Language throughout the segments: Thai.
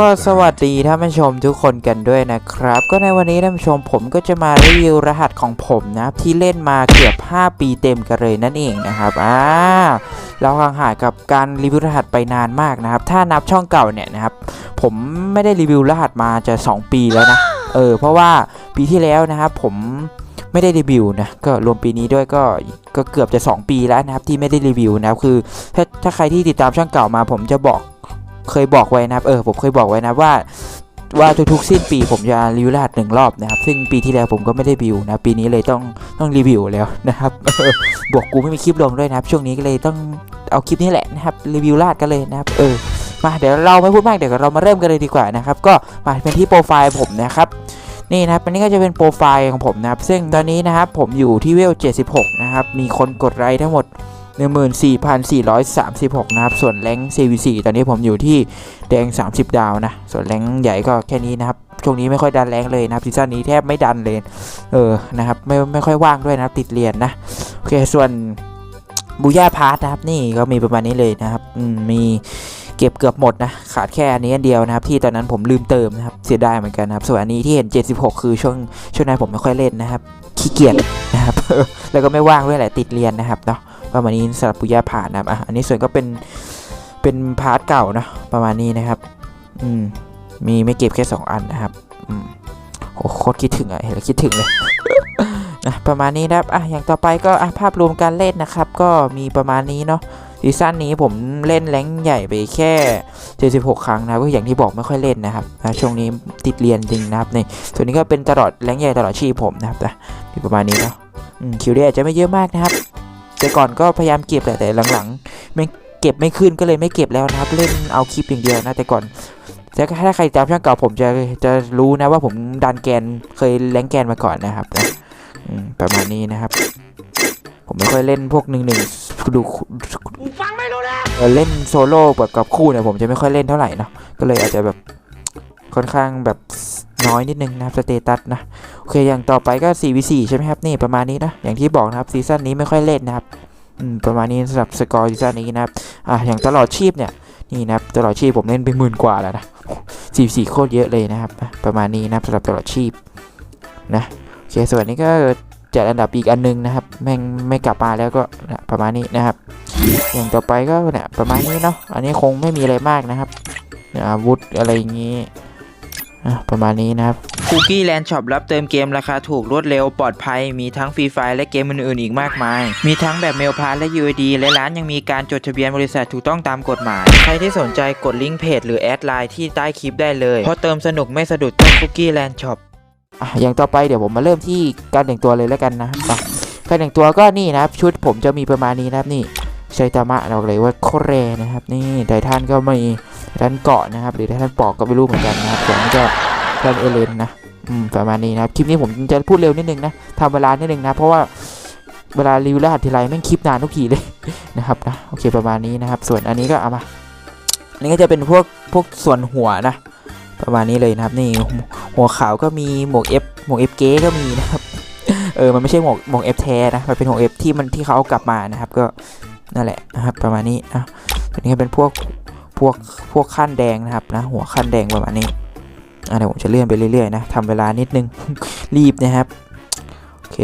ก็สวัสดีท่านผู้ชมทุกคนกันด้วยนะครับ ก็ในวันนี้ท่านผู้ชมผมก็จะมารีวิวรหัสของผมนะที่เล่นมาเกือบ 5 ปีเต็มกันเลยนั่นเองนะครับอ่าเราห่างหายกับการรีวิวรหัสไปนานมากนะครับ ถ้านับช่องเก่าเนี่ยนะครับผมไม่ได้รีวิวรหัสมาจะ 2 ปีแล้วนะเออเพราะว่าปีที่แล้วนะครับผมไม่ได้รีวิวนะก็รวมปีนี้ด้วยก็ก็เกือบจะ 2 ปีแล้วนะครับที่ไม่ได้รีวิวนะครับคือถ้าถ้าใครที่ติดตามช่องเก่ามาผมจะบอก เคยบอกไว้นะครับเออผมเคยบอกไว้นะว่าว่าทุกๆสิ้นปีผมจะรีวิวรหัสหนึ่งรอบนะครับ ซึ่งปีที่แล้วผมก็ไม่ได้รีวิวนะ ปีนี้เลยต้องต้องรีวิวแล้วนะครับบวกกูไม่มีคลิปลงด้วยนะครับ ช่วงนี้ก็เลยต้องเอาคลิปนี้แหละนะครับรีวิวรหัสกันเลยนะครับ เออมาเดี๋ยวเราไม่พูดมากเดี๋ยวเรามาเริ่มกันเลยดีกว่านะครับ ก็มาเป็นที่โปรไฟล์ผมนะครับนี่นะครับอันนี้ก็จะเป็นโปรไฟล์ของผมนะครับ ซึ่งตอนนี้นะครับผมอยู่ที่เวล76 นะครับ มีคนกดไลค์ทั้งหมด 14,436 นะครับ ส่วนแรง CVC ตอนนี้ผมอยู่ที่แดง 30 ดาวนะ ส่วนแรงใหญ่ก็แค่นี้นะครับ ช่วงนี้ไม่ค่อยดันแรงเลยนะครับซีซั่นนี้แทบไม่ดันเลย เออ นะครับ ไม่ไม่ค่อยว่างด้วยนะครับ ติดเรียนนะ โอเค ส่วนบูย่าพาร์ทนะครับ นี่ก็มีประมาณนี้เลยนะครับอืมมีเก็บเกือบหมดนะ ขาดแค่อันนี้อันเดียวนะครับ ที่ตอนนั้นผมลืมเติมนะครับ เสียดายเหมือนกันนะครับ ส่วนอันนี้ที่เห็น 76 คือช่วงช่วงนั้นผมไม่ค่อยเล่นนะครับ ขี้เกียจนะครับ แล้วก็ไม่ว่างด้วยแหละติดเรียนนะครับเนาะ ประมาณนี้สำหรับปุยาผ่านนะครับอะอันนี้ส่วนก็เป็นเป็นพาร์ทเก่านะประมาณนี้นะครับ อืมมีไม่เก็บแค่ 2 อันนะครับอืมโหโคตรคิดถึงอะเห็นแล้วคิดถึงเลยนะประมาณนี้นะครับอะอย่างต่อไปก็อะภาพรวมการเล่นนะครับ ก็มีประมาณนี้เนาะซีซั่นนี้ผมเล่นแรงใหญ่ไปแค่ 76 ครั้งนะก็อย่างที่บอกไม่ค่อยเล่นนะครับนะช่วงนี้ติดเรียนจริงนะครับนี่ส่วนนี้ก็เป็นตลอดแรงใหญ่ตลอดชีพผมนะครับนะประมาณนี้เนาะอืมคิวเดียจะไม่เยอะมากนะครับ แต่ก่อนก็พยายามเก็บแหละแต่หลังๆไม่เก็บไม่ขึ้นก็เลยไม่เก็บแล้วนะครับ เล่นเอาคลิปอย่างเดียวนะแต่ก่อนแต่ถ้าใครตามช่องเก่าผมจะจะรู้นะว่าผมดันแกนเคยแรงแกนมาก่อนนะครับนะประมาณนี้นะครับ ผมไม่ค่อยเล่นพวกหนึ่งหนึ่งดูฟังไม่รู้นะเล่นโซโล่แบบกับคู่เนี่ยผมจะไม่ค่อยเล่นเท่าไหร่นะก็เลยอาจจะแบบค่อนข้างแบบน้อยนิดนึงนะครับสเตตัสนะโอเคอย่างต่อไปก็ 4v4 ใช่ไหมครับนี่ประมาณนี้นะอย่างที่บอกนะครับซีซั่นนี้ไม่ค่อยเล่นนะครับประมาณนี้สำหรับสกอร์ซีซั่นนี้นะครับอะอย่างตลอดชีพเนี่ยนี่นะครับตลอดชีพผมเล่นไปหมื่นกว่าแล้วนะ44โคตรเยอะเลยนะครับ ประมาณนี้นะครับสำหรับตลอดชีพนะโอเคส่วนนี้ก็จัดอันดับอีกอันนึงนะครับแม่งไม่กลับมาแล้วก็นะประมาณนี้นะครับ อย่างต่อไปก็เนี่ยประมาณนี้เนาะอันนี้คงไม่มีอะไรมากนะครับอาวุธอะไรอย่างนี้ ประมาณนี้นะครับคุกกี้แลนด์ช็อปรับเติมเกมราคาถูกรวดเร็วปลอดภัย มีทั้งฟรีไฟและเกมอื่นๆอีกมากมาย มีทั้งแบบเมลพาสและ UID และร้านยังมีการจดทะเบียนบริษัทถูกต้องตามกฎหมาย ใครที่สนใจกดลิงก์เพจหรือแอดไลน์ที่ใต้คลิปได้เลย เพราะเติมสนุกไม่สะดุดต้องคุกกี้แลนด์ช็อปอะอย่างต่อไปเดี๋ยวผมมาเริ่มที่การแต่งตัวเลยแล้วกันนะครับไปการแต่งตัวก็นี่นะครับชุดผมจะมีประมาณนี้นะครับนี่ ไซตามะเราเลยว่าโคเรนะครับ นี่ไททันก็มีทันเกาะนะครับ หรือไททันปอกก็ไม่รู้เหมือนกันนะครับส่วนนี้ก็ททันเอเลนนะอืมประมาณนี้นะครับคลิปนี้ผมจะพูดเร็วนิดนึงนะทำเวลานิดนึงนะเพราะว่าเวลารีวิวรหัสทีไรแม่งคลิปนานทุกทีเลยนะครับนะโอเคประมาณนี้นะครับ ส่วนอันนี้ก็เอามาอันนี้ก็จะเป็นพวกพวกส่วนหัวนะประมาณนี้เลยนะครับ นี่หัวขาวก็มีหมวกเอฟหมวกเอฟเก๋ก็มีนะครับเออมันไม่ใช่หมวกหมวกเอฟแท้นะมันเป็นหมวกเอฟที่มันที่เขาเอากลับมานะครับ ก็ นั่นแหละนะครับประมาณนี้อะตัวนี้ก็เป็นพวกพวกพวกขั้นแดงนะครับนะหัวขั้นแดงประมาณนี้อะเดี๋ยวผมจะเลื่อนไปเรื่อยๆนะทำเวลานิดนึง รีบนะครับโอเค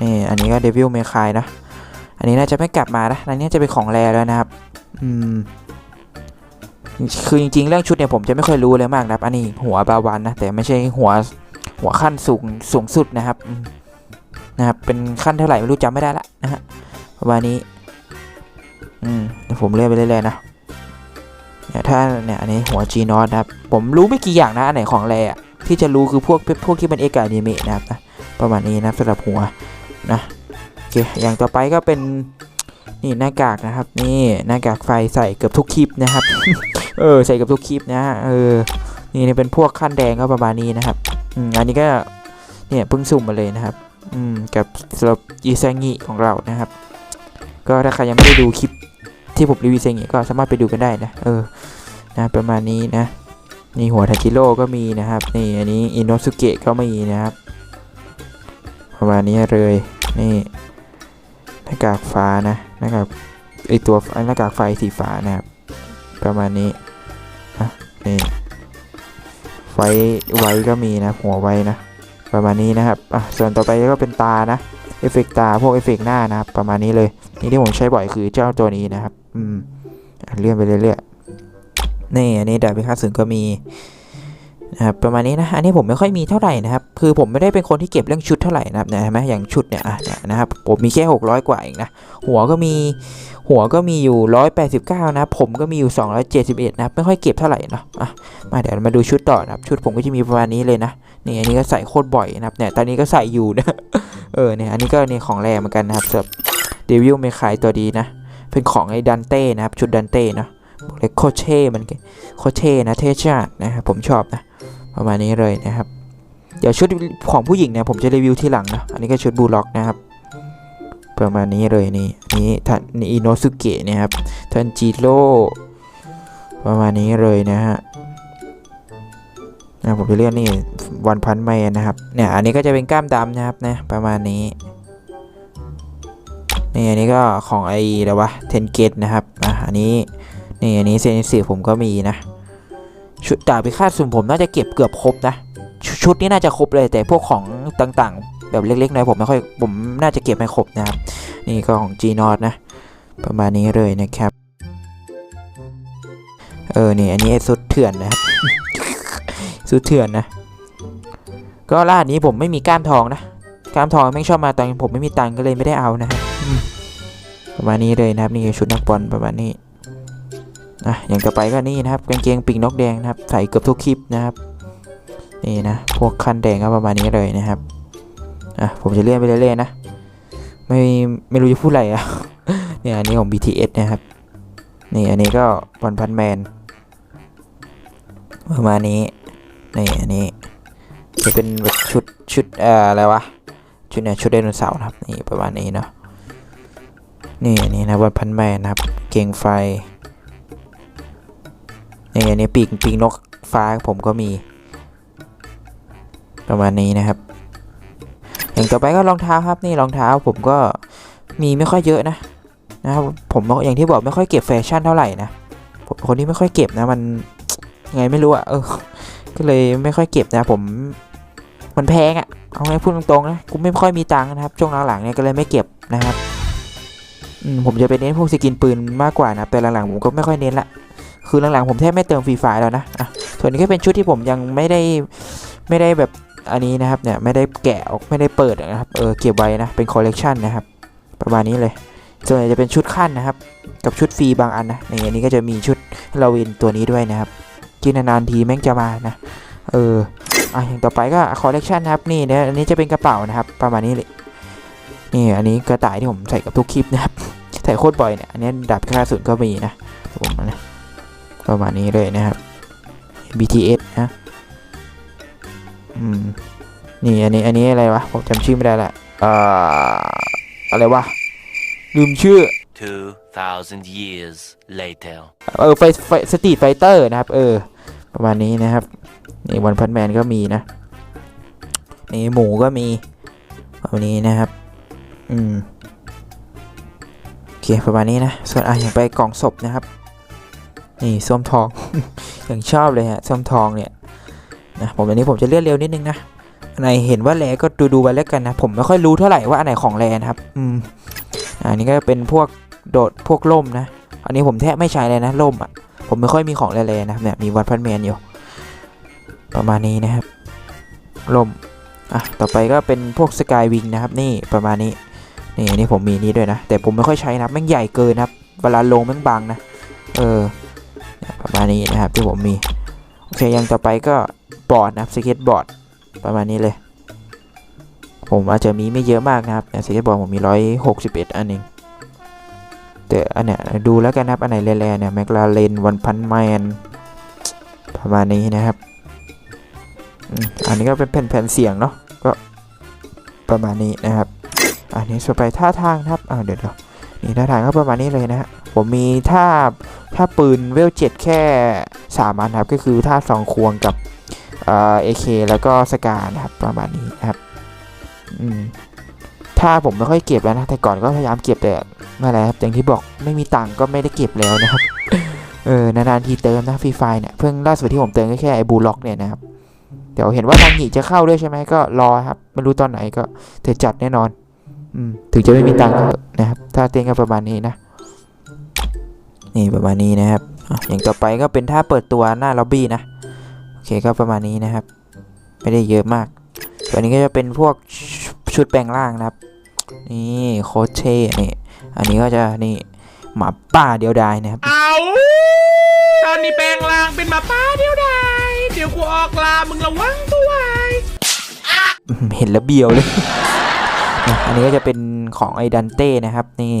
นี่อันนี้ก็เดวิลเมคายนะอันนี้น่าจะไม่กลับมานะอันนี้จะเป็นของแรแล้วนะครับอืมคือจริงๆ เรื่องชุดเนี่ยผมจะไม่ค่อยรู้เลยมากนะครับอันนี้หัวบาวันนะแต่ไม่ใช่หัวหัวขั้นสูงสูงสุดนะครับนะครับเป็นขั้นเท่าไหร่ไม่รู้จำไม่ได้ละนะฮะประมาณนี้ อืมเดี๋ยวผมเลื่อนไปเรื่อยๆนะเนี่ยถ้าเนี่ยอันนี้หัว G นอตนะครับ ผมรู้ไม่กี่อย่างนะอันไหนของแรอะที่จะรู้คือพวกพวกที่มันเอกานิเมะนะครับนะประมาณนี้นะสำหรับหัวนะโอเคอย่างต่อไปก็เป็นนี่หน้ากากนะครับ นี่หน้ากากไฟใส่เกือบทุกคลิปนะครับ เออใส่เกือบทุกคลิปนะเออนี่นี่เป็นพวกขั้นแดงก็ประมาณนี้นะครับอืมอันนี้ก็เนี่ยเพิ่งสุ่มมาเลยนะครับ อืมกับสำหรับอีซังิของเรานะครับ ก็ถ้าใครยังไม่ได้ดูคลิป ที่ผมรีวิวเซงก็สามารถไปดูกันได้นะ เออ นะประมาณนี้นะ นี่หัวทันจิโร่ก็มีนะครับ นี่อันนี้อินโนสุเกะก็มีนะครับ ประมาณนี้เลย นี่หน้ากากฟ้านะหน้ากากไอตัวหน้ากากไฟสีฟ้านะครับ ประมาณนี้อะนี่ไว้ไว้ก็มีนะหัวไว้นะ ประมาณนี้นะครับอะส่วนต่อไปก็เป็นตานะเอฟเฟกตาพวกเอฟเฟกหน้านะครับ ประมาณนี้เลย นี่ที่ผมใช้บ่อยคือเจ้าตัวนี้นะครับ อืมเลื่อนไปเรื่อยๆนี่อันนี้ดาบพิฆาตศูนย์ก็มีนะครับประมาณนี้นะอันนี้ผมไม่ค่อยมีเท่าไหร่นะครับคือผมไม่ได้เป็นคนที่เก็บเรื่องชุดเท่าไหร่นะครับเนี่ยเห็นไหมอย่างชุดเนี่ยอะนะครับผมมีแค่ 600 กว่าเองนะหัวก็มีหัวก็มีอยู่ 189 นะครับผมก็มีอยู่ 271 นะครับไม่ค่อยเก็บเท่าไหร่เนาะอะมาเดี๋ยวมาดูชุดต่อนะครับชุดผมก็จะมีประมาณนี้เลยนะนี่อันนี้ก็ใส่โคตรบ่อยนะครับเนี่ยตอนนี้ก็ใส่อยู่นะเออเนี่ยอันนี้ก็นี่ของแรงเหมือนกันนะครับสำหรับเดวิลเมคายตัวดีนะ เป็นของไอ้ดันเต้นะครับชุดดันเต้เนาะบอกเลยโคเช่มันโคเช่นะเท่ชาตินะครับผมชอบนะประมาณนี้เลยนะครับ เดี๋ยวชุดของผู้หญิงเนี่ยผมจะรีวิวที่หลังนะอันนี้ก็ชุดบูล็อกนะครับ ประมาณนี้เลยนี่นี่ทันนี่อิโนสุเกะนะครับทันจิโร่ประมาณนี้เลยนะฮะนะผมจะเรียกนี่วันพันแมนนะครับเนี่ยอันนี้ก็จะเป็นกล้ามดำนะครับนะประมาณนี้ นี่อันนี้ก็ของไอ้แล้ววะเทนเกตนะครับอะอันนี้นี่อันนี้เซนิสิผมก็มีนะ ชุดดาบพิฆาตสุ่มผมน่าจะเก็บเกือบครบนะชชุดนี้น่าจะครบเลยแต่พวกของต่างๆ แบบเล็กๆหน่อยผมไม่ค่อยผมน่าจะเก็บไม่ครบนะครับ นี่ก็ของ G n o t นะ ประมาณนี้เลยนะครับ เออนี่อันนี้ไอ้สุดเถื่อนนะครับสุดเถื่อนนะ ก็ล่านี้ผมไม่มีก้ามทองนะ กามทองแม่งชอบมาตอนผมไม่มีตังค์ก็เลยไม่ได้เอานะครับอืมประมาณนี้เลยนะครับ นี่คือชุดนักบอลประมาณนี้นะอย่างต่อไปก็นี่นะครับกางเกงปีกนกแดงนะครับ ใส่เกือบทุกคลิปนะครับนี่นะพวกคันแดงก็ประมาณนี้เลยนะครับอะผมจะเลื่อนไปเรื่อยๆนะไม่ไม่รู้จะพูดอะไรอะเนี่ยอันนี้ของ BTS นะครับนี่อันนี้ก็วันพันแมนประมาณนี้นี่อันนี้จะเป็นแบบชุดชุดเอ่ออะไรวะ ชุดเนี่ยชุดไดโนเสาร์นะครับนี่ประมาณนี้เนาะนี่อันนี้นะวันพันแม่นะครับ เก่งไฟนี่อันนี้ปีกปีกนกฟ้าผมก็มี ประมาณนี้นะครับ อย่างต่อไปก็รองเท้าครับนี่รองเท้าผมก็มีไม่ค่อยเยอะนะนะครับผมอย่างที่บอกไม่ค่อยเก็บแฟชั่นเท่าไหร่นะผมเป็นคนที่ไม่ค่อยเก็บนะมันยังไงไม่รู้อะเออ ก็เลยไม่ค่อยเก็บนะผม มันแพงอะเอาไงพูดตรงๆนะกูไม่ค่อยมีตังค์นะครับช่วงหลังๆเนี่ยก็เลยไม่เก็บนะครับอืมผมจะไปเน้นพวกสกินปืนมากกว่านะแต่หลังๆผมก็ไม่ค่อยเน้นละคือหลังๆผมแทบไม่เติมฟรีไฟแล้วนะอะส่วนนี้ก็เป็นชุดที่ผมยังไม่ได้ไม่ได้แบบอันนี้นะครับเนี่ยไม่ได้แกะออกไม่ได้เปิดนะครับเออเก็บไว้นะเป็นคอลเลกชันนะครับประมาณนี้เลยส่วนใหญ่จะเป็นชุดขั้นนะครับ กับชุดฟรีบางอันนะในอันนี้ก็จะมีชุดลาวินตัวนี้ด้วยนะครับกินนานๆทีแม่งจะมานะ เออ อะอย่างต่อไปก็คอลเลกชันครับนี่เนี่ยอันนี้จะเป็นกระเป๋านะครับ ประมาณนี้เลยนี่อันนี้กระต่ายที่ผมใส่กับทุกคลิปนะครับใส่โคตรบ่อยเนี่ยอันนี้ดาบค่าสุดก็มีนะผมนะประมาณนี้เลยนะครับ BTS นะอืมนี่อันนี้อันนี้อะไรวะผมจำชื่อไม่ได้ละเอ่ออะไรวะลืมชื่อ2,000 years later. เออไฟไฟสตรีทไฟเตอร์นะครับ เออ ประมาณนี้นะครับ นี่วันพันแมนก็มีนะนี่หมูก็มีประมาณนี้นะครับ อืมโอเคประมาณนี้นะ ส่วนอะอย่างไปกล่องศพนะครับ นี่ส้มทอง อย่างชอบเลยฮะส้มทองเนี่ยนะผมอันนี้ผมจะเลื่อนเร็วนิดนึงนะอันไหนเห็นว่าแรก็ดูดูไปแล้วกันนะ ผมไม่ค่อยรู้เท่าไหร่ว่าอันไหนของแรนะครับ อืมอันนี้ก็เป็นพวกโดดพวกล่มนะ อันนี้ผมแทบไม่ใช้เลยนะล่มอะ ผมไม่ค่อยมีของแร่ๆนะครับเนี่ยมีวันพันแมนอยู่ ประมาณนี้นะครับลมอะต่อไปก็เป็นพวกสกายวิงนะครับนี่ประมาณนี้นี่นี่ผมมีนี่ด้วยนะ แต่ผมไม่ค่อยใช้นะแม่งใหญ่เกินนะครับเวลาลงแม่งบังนะเออประมาณนี้นะครับที่ผมมีโอเคย่างต่อไปก็บอร์ดนะครับสเก็ตบอร์ดประมาณนี้เลย ผมอาจจะมีไม่เยอะมากนะครับสเก็ตบอร์ดผมมีร้อยหกสิบเอ็ดอันเองแต่อันเนี้ยดูแล้วกันนะครับอันไหนแร่ๆเนี่ยแมคลาเรนวันพันแมนประมาณนี้นะครับ อันนี้ก็เป็นแผ่นเสียงเนาะก็ประมาณนี้นะครับ อันนี้สไปท่าทางนะครับอ่าเดี๋ยวเดี๋ยวนี่ท่าทางก็ประมาณนี้เลยนะฮะผมมีท่าท่าปืนเวลเจ็ดแค่สามอันครับก็คือท่าสองควงกับเอ่อเอเคแล้วก็สกานะครับประมาณนี้นครับอืมถ้าผมไม่ค่อยเก็บแล้วนะแต่ก่อนก็พยายามเก็บแต่นั่นแหละครับอย่างที่บอกไม่มีตังก็ไม่ได้เก็บแล้วนะครับเออนานๆทีเติมนะฟรีไฟเนี่ยเพิ่งล่าสุดที่ผมเติมก็แค่ไอ้บูล็อกเนี่ยนะครับ เดี๋ยวเห็นว่าทางหนีจะเข้าด้วยใช่ไหมก็รอครับ ไม่รู้ตอนไหนก็เธอจัดแน่นอน อืมถึงจะไม่มีตังค์ก็เถอะนะครับ ถ้าเต้นก็ประมาณนี้นะ นี่ประมาณนี้นะครับอย่างต่อไปก็เป็นท่าเปิดตัวหน้าล็อบบี้นะ โอเคก็ประมาณนี้นะครับ ไม่ได้เยอะมากตัวนี้ก็จะเป็นพวกชุดแปลงร่างนะครับ นี่โคชเช่นี่ อันนี้ก็จะนี่หมาป่าเดียวดายนะครับ เอาตอนนี้แปลงร่างเป็นหมาป้าเดียวดาย ดี๋ยวกูออกลา มึงระวังตัวไว้อืมเห็นแล้วเบียวเลย อันนี้ก็จะเป็นของไอ้ดันเต้นะครับ นี่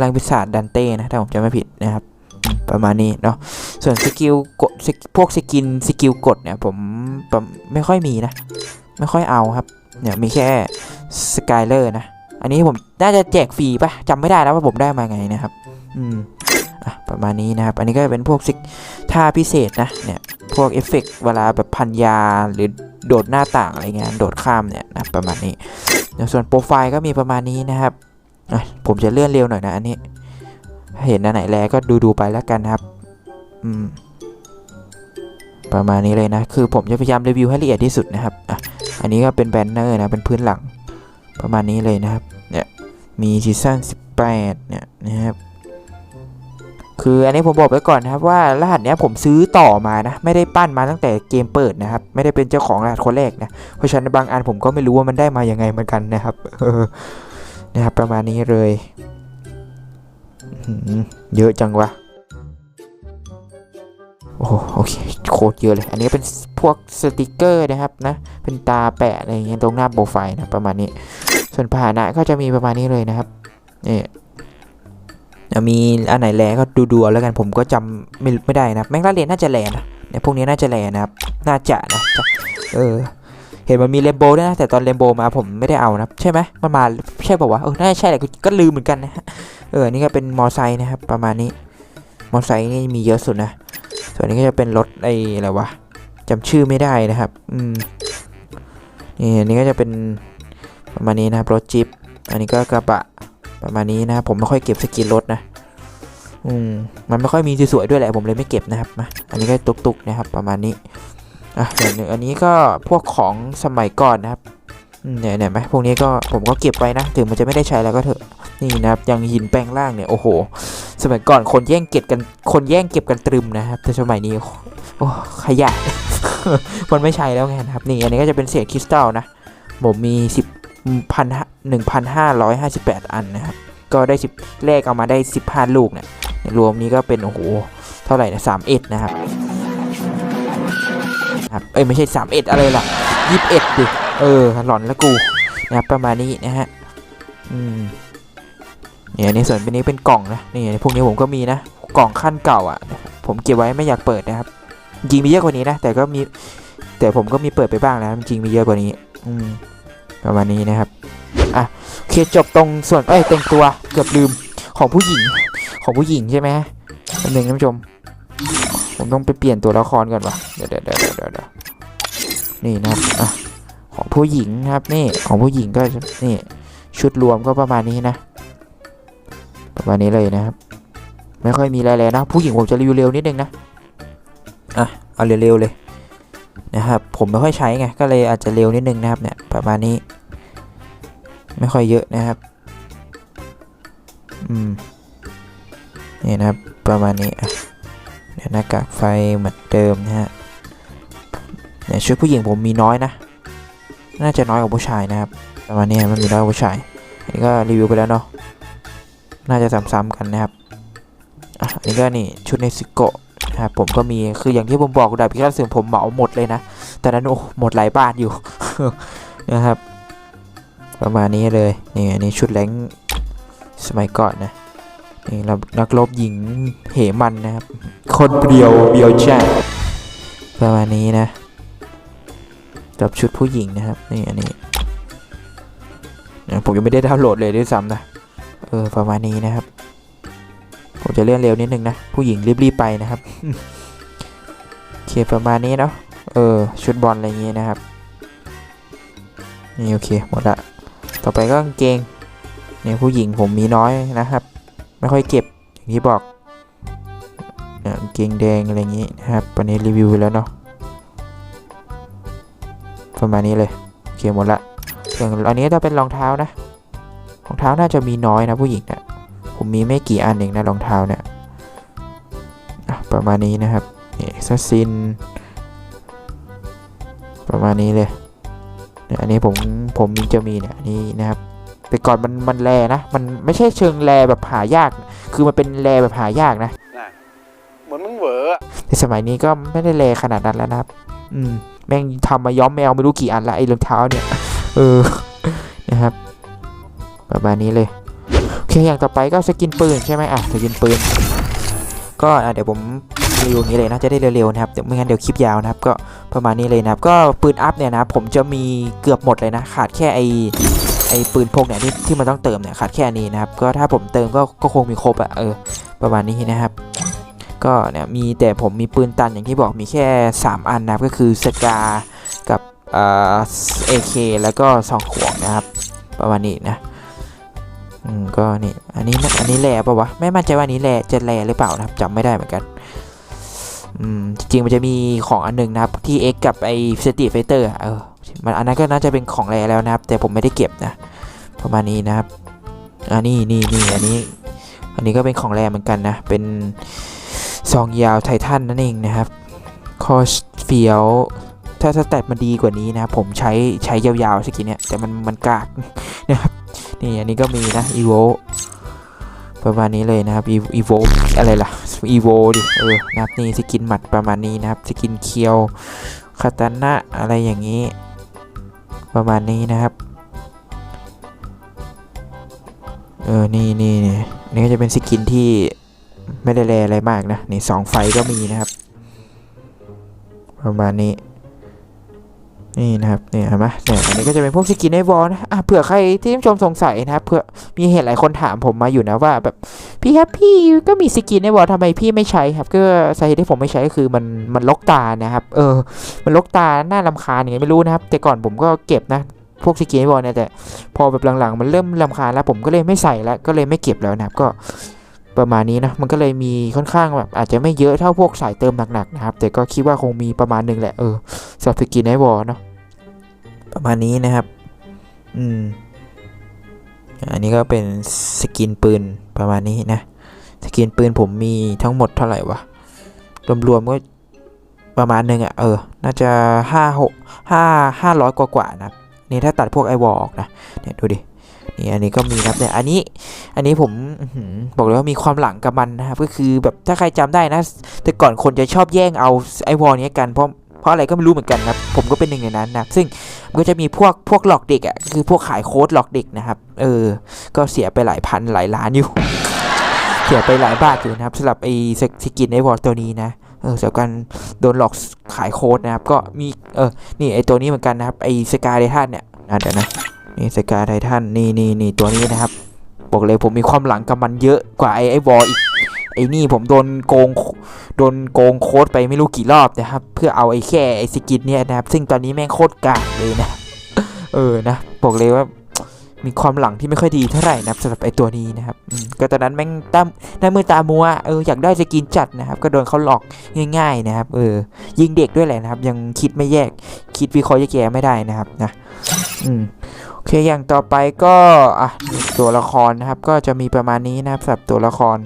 ร่างพิศาจดันเต้นะ ถ้าผมจำไม่ผิดนะครับประมาณนี้เนาะ ส่วนสกิลกดพวกสกินสกิลกดเนี่ยผมไม่ค่อยมีนะ ไม่ค่อยเอาครับ เนี่ยมีแค่สกายเลอร์นะ อันนี้ผมน่าจะแจกฟรีปะจำไม่ได้แล้วว่าผมได้มาไงนะครับ อืม ประมาณนี้นะครับ อันนี้ก็เป็นพวกซิกท่าพิเศษนะ เนี่ย พวกเอฟเฟกต์เวลาแบบพันยาหรือโดดหน้าต่างอะไรเงี้ย โดดข้ามเนี่ยนะประมาณนี้ส่วนโปรไฟล์ก็มีประมาณนี้นะครับผมจะเลื่อนเร็วหน่อยนะอันนี้ เห็นอันไหนแลก็ดูดูๆไปแล้วกันนะครับ อืม ประมาณนี้เลยนะ คือผมจะพยายามรีวิวให้ละเอียดที่สุดนะครับอะอันนี้ก็เป็นแบนเนอร์นะ เป็นพื้นหลัง ประมาณนี้เลยนะครับ เนี่ย มีซีซั่น18 เนี่ยนะครับ คืออันนี้ผมบอกไว้ก่อนนะครับว่ารหัสเนี้ยผมซื้อต่อมานะ ไม่ได้ปั้นมาตั้งแต่เกมเปิดนะครับ ไม่ได้เป็นเจ้าของรหัสคนแรกนะ เพราะฉะนั้นบางอันผมก็ไม่รู้ว่ามันได้มายังไงเหมือนกันนะครับนะครับประมาณนี้เลยเยอะจังวะโอ้โอเคโคตรเยอะเลย อันนี้เป็นพวกสติกเกอร์นะครับนะ เป็นตาแปะอะไรอย่างเงี้ยตรงหน้าโปรไฟล์นะประมาณนี้ ส่วนพาหนะก็จะมีประมาณนี้เลยนะครับนี่ มีอันไหนแลก็ดูๆเอาแล้วกันผมก็จำไม่ไม่ได้นะแมงลาเรนน่าจะแลนะเนี่ยพวกนี้น่าจะแลนะครับน่าจะนะเออเห็นมันมีเรนโบว์ด้วยนะแต่ตอนเรนโบว์มาผมไม่ได้เอานะใช่ไหมมันมาใช่ป่าวะเออน่าจะใช่แหละก็ลืมเหมือนกันนะเออนี่ก็เป็นมอไซค์นะครับประมาณนี้ มอไซค์นี่มีเยอะสุดนะส่วนนี้ก็จะเป็นรถไอ้อะไรวะจำชื่อไม่ได้นะครับอืมนี่นนี้ก็จะเป็นประมาณนี้นะครับรถจิ๊ปอันนี้ก็กระบะ ประมาณนี้นะครับผมไม่ค่อยเก็บสกินรถนะ อืมมันไม่ค่อยมีสวยๆด้วยแหละผมเลยไม่เก็บนะครับมาอันนี้ก็ตุกๆนะครับ ประมาณนี้อะอย่างหนึ่งอันนี้ก็พวกของสมัยก่อนนะครับเนี่ยเนี่ยไหมพวกนี้ก็ผมก็เก็บไว้นะถึงมันจะไม่ได้ใช้แล้วก็เถอะนี่นะครับอย่างหินแปลงร่างเนี่ยโอ้โห สมัยก่อนคนแย่งเก็บกันคนแย่งเก็บกันตรึมนะครับแต่สมัยนี้โอ้ขยะมันไม่ใช่แล้วไงนะครับนี่อันนี้ก็จะเป็นเศษคริสตัลนะผมมีสิ บพันหนึ่งพันห้าร้อยห้าสิบแปดอันนะครับ ก็ได้สิบเลขเอามาได้สิบห้าลูกเนี่ยรวมนี้ก็เป็น โอ้โห เท่าไหร่นะสามเอ็ดนะครับครับเอ้ย ไม่ใช่สามเอ็ดอะไรล่ะยี่สิบเอ็ดดิ เออ หลอนละกู นะครับ ประมาณนี้นะฮะ อืม เนี่ยในส่วนเป็นนี้เป็นกล่องนะ นี่พวกนี้ผมก็มีนะ กล่องขั้นเก่าอะ ผมเก็บไว้ไม่อยากเปิดนะครับ จริงมีเยอะกว่านี้นะ แต่ก็มี แต่ผมก็มีเปิดไปบ้างแล้วจริงมีเยอะกว่านี้ อืม ประมาณนี้นะครับอะโอเคจบตรงส่วนเอ้ยตรงตัวเกือบลืมของผู้หญิงของผู้หญิงใช่ไหมอันหนึ่งท่านผู้ชม ผมต้องไปเปลี่ยนตัวละครก่อนวะเดี๋ยวเดี๋ยวเดี๋ยวเดี๋ยวนี่นะครับอะของผู้หญิงครับนี่ของผู้หญิงก็นี่ชุดรวมก็ประมาณนี้นะ ประมาณนี้เลยนะครับ ไม่ค่อยมีอะไรเลยนะ ผู้หญิงผมจะรีวิวเร็วนิดนึงนะอะเอาเร็วๆเลย นะครับผมไม่ค่อยใช้ไงก็เลยอาจจะเร็วนิดนึงนะครับเนี่ยประมาณนี้ ไม่ค่อยเยอะนะครับอืมนี่นะครับประมาณนี้เดี๋ยวหน้ากากไฟเหมือนเดิมนะฮะเนี่ยชุดผู้หญิงผมมีน้อยนะ น่าจะน้อยกว่าผู้ชายนะครับ ประมาณนี้มันมีน้อยกว่าผู้ชายอันนี้ก็รีวิวไปแล้วเนาะน่าจะซ้ำๆกันนะครับอะอันนี้ก็นี่ชุดในซิโกะ นะครับผมก็มีคืออย่างที่ผมบอกดาบพิฆาตเสื่อมผมเหมาหมดเลยนะแต่นั้นโอ้หมดหลายบาทอยู่นะครับ ประมาณนี้เลยนี่อันนี้ชุดแรงสมัยก่อนนะนี่เรานักรบหญิงเหมันนะครับคนเปรียวเบียวแจ้าประมาณนี้นะกับชุดผู้หญิงนะครับนี่อันนี้ผมยังไม่ได้ดาวน์โหลดเลยด้วยซ้ำนะเออประมาณนี้นะครับ ผมจะเลื่อนเร็วนิดนึงนะ ผู้หญิงรีบๆไปนะครับโอเคประมาณนี้เนาะเออ ชุดบอลอะไรอย่างงี้นะครับ นี่โอเคหมดละ ต่อไปก็กางเกงเนี่ยผู้หญิงผมมีน้อยนะครับ ไม่ค่อยเก็บอย่างที่บอกเนี่ยกางเกงแดงอะไรอย่างงี้นะครับวันนี้รีวิวไปแล้วเนาะประมาณนี้เลยโอเคหมดละอย่างอันนี้ถ้าเป็นรองเท้านะรองเท้าน่าจะมีน้อยนะผู้หญิงเนี่ย ผมมีไม่กี่อันเองนะรองเท้าเนี่ยอะประมาณนี้นะครับนี่ซัสซิน ประมาณนี้เลยเนี่ยอันนี้ผมผมมีจะมีเนี่ยอันนี่นะครับแต่ก่อนมันมันแรนะ มันไม่ใช่เชิงแรแบบหายาก คือมันเป็นแรแบบหายากนะเหมือนมึงเหวอในสมัยนี้ก็ไม่ได้แรขนาดนั้นแล้วนะครับ อืมแม่งทำมาย้อมแมวไม่รู้กี่อันละไอ้รองเท้าเนี่ย เออ นะครับ ประมาณนี้เลยโอ เคอย่างต่อไปก็สกินปืนใช่ไหมอะสกินปืน ก็เดี๋ยวผมรีวิวอย่างนี้เลยนะจะได้เร็วๆนะครับเดี๋ยวไม่งั้นเดี๋ยวคลิปยาวนะครับ ก็ประมาณนี้เลยนะครับ ก็ปืนอัพเนี่ยนะผมจะมีเกือบหมดเลยนะ ขาดแค่ไอไอปืนพกเนี่ยที่ที่มันต้องเติมเนี่ยขาดแค่นี้นะครับ ก็ถ้าผมเติมก็ก็คงมีครบอะเออประมาณนี้นะครับก็เนี่ยมีแต่ผมมีปืนตันอย่างที่บอกมีแค่ 3 อันนะครับก็คือสกากับเอ่อเอเคแล้วก็ซองขวงนะครับ ประมาณนี้นะ อืมก็นี่อันนี้อันนี้แหล่ปะวะไม่มั่นใจว่านี้แหล่จะแหล่หรือเปล่านะครับจำไม่ได้เหมือนกันอืมจริงๆมันจะมีของอันหนึ่งนะครับที่ X กับไอสตีไฟเตอร์เออมันอันนั้นก็น่าจะเป็นของแหล่แล้วนะครับ แต่ผมไม่ได้เก็บนะ ประมาณนี้นะครับอันนี้นี่นี่อันนี้ อันนี้ก็เป็นของแรเหมือนกันนะ เป็นซองยาวไททันนั่นเองนะครับ คอเฟียว ถ้าสแตทมันดีกว่านี้นะครับผมใช้ใช้ยาวๆสกินเนี่ยแต่มันมันกากนะครับ นี่อันนี้ก็มีนะอีโวประมาณนี้เลยนะครับอีโวอะไรล่ะอีโวดิ เออนะครับนี่สกินหมัดประมาณนี้นะครับสกินเคียวคาตานะอะไรอย่างนี้ ประมาณนี้นะครับเออนี่นี่นี่นนี่ก็จะเป็นสกินที่ไม่ได้แรอะไรมากนะนี่สองไฟก็มีนะครับ ประมาณนี้ นี่นะครับเนี่ยเห็นไหมเนี่ยอันนี้ก็จะเป็นพวกสกินในวอลนะอะเผื่อใครที่ท่านชมสงสัยนะครับเผื่อมีเหตุหลายคนถามผมมาอยู่นะว่าแบบพี่ครับพี่ก็มีสกินในวอลทำไมพี่ไม่ใช้ครับ ก็สาเหตุที่ผมไม่ใช้ก็คือมันมันลกตานะครับ เออ มันลกตาหน่าลำคาญยังไงไม่รู้นะครับ แต่ก่อนผมก็เก็บนะพวกสกินในวอลเนี่ยแต่พอแบบหลังๆ มันเริ่มลำคาญแล้วผมก็เลยไม่ใส่แล้วก็เลยไม่เก็บแล้วนะครับก็ ประมาณนี้นะมันก็เลยมีค่อนข้างแบบอาจจะไม่เยอะเท่าพวกสายเติมหนักๆนะครับ แต่ก็คิดว่าคงมีประมาณหนึงแหละเออสำหรับสกินในวอลเนาะประมาณนี้นะครับ อืม อันนี้ก็เป็นสกินปืนประมาณนี้นะ สกินปืนผมมีทั้งหมดเท่าไหร่วะ รวมๆก็ประมาณหนึ่งอะ่ะ เออ น่าจะห้าหกห้าห้าร้อยกว่าๆนะครับนี่ถ้าตัดพวกไอวอลออกนะ เนี่ยดูดิ นี่อันนี้ก็มีครับเนี่ยอันนี้อันนี้ผมบอกเลยว่ามีความหลังกับมันนะครับก็คือแบบถ้าใครจำได้นะ แต่ก่อนคนจะชอบแย่งเอาไอวอลนี้กันเพราะเพราะอะไรก็ไม่รู้เหมือนกันครับ ผมก็เป็นหนึ่งในนั้นนะซึ่งก็จะมีพวกพวกหลอกเด็กอะคือพวกขายโค้ดหลอกเด็กนะครับ เออ ก็เสียไปหลายพันหลายล้านอยู่ เสียไปหลายบาทอยู่นะครับสำหรับไอสกินไอวอลตัวนี้นะเออสำหรับการโดนหลอกขายโค้ดนะครับ ก็มีเออนี่ไอตัวนี้เหมือนกันนะครับไอสกาไททันเนี่ยอะเดี๋ยวนะ นี่สกายไททันนี่นี่นี่ตัวนี้นะครับ บอกเลยผมมีความหลังกับมันเยอะกว่าไอ้ไอ้วออีกไอ้นี่ผมโดนโกงโดนโกงโค้ดไปไม่รู้กี่รอบนะครับ เพื่อเอาไอ้แค่ไอ้สกินเนี่ยนะครับ ซึ่งตอนนี้แม่งโคตรกากเลยนะ เออนะ บอกเลยว่ามีความหลังที่ไม่ค่อยดีเท่าไหร่นะครับสำหรับไอตัวนี้นะครับก็ตอนนั้นแม่งตามหน้ามือตามัวเอออยากได้สกินจัดนะครับ ก็โดนเขาหลอกง่าย ๆนะครับ เออ ยิงเด็กด้วยแหละนะครับ ยังคิดไม่แยก คิดวิเคราะห์แยกแยะไม่ได้นะครับนะ อืม อเคอย่างต่อไปก็อะตัวละครนะครับ ก็จะมีประมาณนี้นะครับสำหรับตัวละคร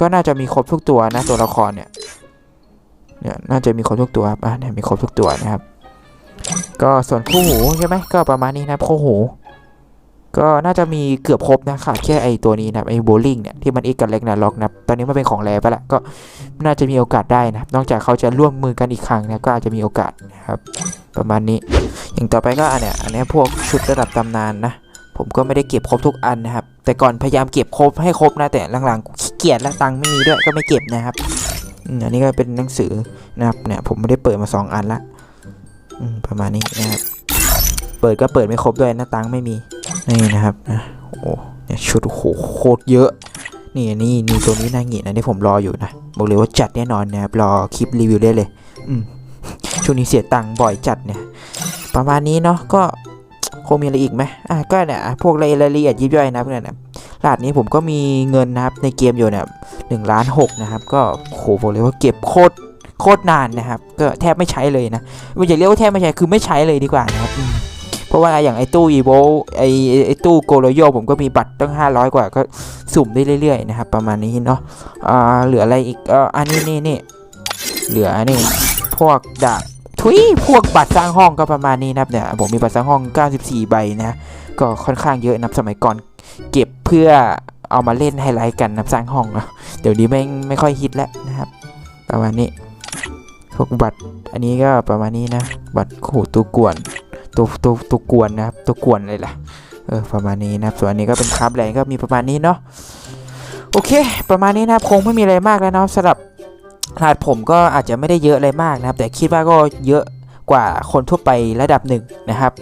ก็น่าจะมีครบทุกตัวนะตัวละครเนี่ยเนี่ยน่าจะมีครบทุกตัวครับอะเนี่ยมีครบทุกตัวนะครับ ก็ส่วนคู่หูใช่ไหมก็ประมาณนี้นะครับคู่หู ก็น่าจะมีเกือบครบนะขาดแค่ไอตัวนี้นะไอโบลิ่งเนี่ยที่มันอีกกับเล็กนะล็อกนะตอนนี้มันเป็นของแรไปละก็น่าจะมีโอกาสได้นะนอกจากเขาจะร่วมมือกันอีกครั้งนะก็อาจจะมีโอกาสนะครับ ประมาณนี้ อย่างต่อไปก็อันเนี้ยอันเนี้ยพวกชุดระดับตำนานนะ ผมก็ไม่ได้เก็บครบทุกอันนะครับ แต่ก่อนพยายามเก็บครบให้ครบนะ แต่หลังๆขี้เกียจและตังค์ไม่มีด้วยก็ไม่เก็บนะครับอันนี้ก็เป็นหนังสือนะครับเนี่ยผมไม่ได้เปิดมาสองอันละประมาณนี้นะครับ เปิดก็เปิดไม่ครบด้วยหน้าตังค์ไม่มีนี่นะครับนะโอ้เนี่ยชุดโอ้โหโคตรเยอะนี่นี่นี่ตัวนี้น่าหงิดนะที่ผมรออยู่นะบอกเลยว่าจัดแน่นอนนะครับรอคลิปรีวิวได้เลย อืม ช่วงนี้เสียตังค์บ่อยจัดเนี่ย ประมาณนี้เนาะก็คงมีอะไรอีกไหมอะก็เนี่ยพวกรายละเอียดยิบย่อยนะเพื่อนนะรหัสนี้ผมก็มีเงินนะครับในเกมอยู่เนี่ยหนึ่งล้านหกนะครับ ก็โหบอกเลยว่าเก็บโคตรโคตรนานนะครับ ก็แทบไม่ใช้เลยนะไม่อยากเรียกว่าแทบไม่ใช้คือไม่ใช้เลยดีกว่านะครับ เพราะว่าอย่างไอ้ตู้อีโวไอ้ไอ้ตู้โกโลโยผมก็มีบัตรตั้ง 500 กว่าก็สุ่มได้เรื่อยๆนะครับ ประมาณนี้เนาะอ่าเหลืออะไรอีกเอออันนี้นี่นี่เหลือนี่ พวกดาบทุยพวกบัตรสร้างห้องก็ประมาณนี้นะครับเนี่ยผมมีบัตรสร้างห้อง 94 ใบนะก็ค่อนข้างเยอะนับสมัยก่อนเก็บเพื่อเอามาเล่นไฮไลท์กันนะครับสร้างห้องเดี๋ยวนี้ไม่ไม่ค่อยฮิตแล้วนะครับ ประมาณนี้พวกบัตรอันนี้ก็ประมาณนี้นะ บัตรขู่ตัวกวนตัวตัวตัวกวนนะครับตัวกวนเลยล่ะเออประมาณนี้นะครับส่วนอันนี้ก็เป็นคราฟแลนด์ก็มีประมาณนี้เนาะโอเค ประมาณนี้นะครับคงไม่มีอะไรมากแล้วเนาะสำหรับ ขนาดผมก็อาจจะไม่ได้เยอะอะไรมากนะครับ แต่คิดว่าก็เยอะกว่าคนทั่วไประดับหนึ่งนะครับ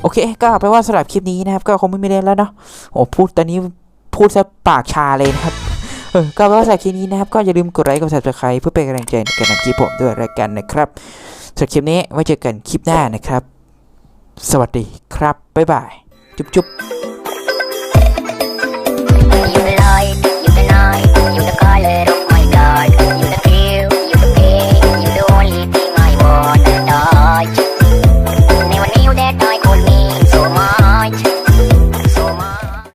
โอเค ก็เอาไปนว่าสำหรับคลิปนี้นะครับ ก็คงไม่มีอะไรแล้วเนาะโอ้พูดตอนนี้พูดซะปากชาเลยนะครับเออก็เอาเป็นว่าสำหรับคลิปนี้นะครับ ก็อย่าลืมกดไลค์กด subscribe เพื่อเป็นกำลังใจในการทำคลิปผมด้วยรายกันนะครับสำหรับคลิปนี้ไว้เจอกันคลิปหน้านะครับ สวัสดีครับบ๊ายบายจุ๊บจุ๊บ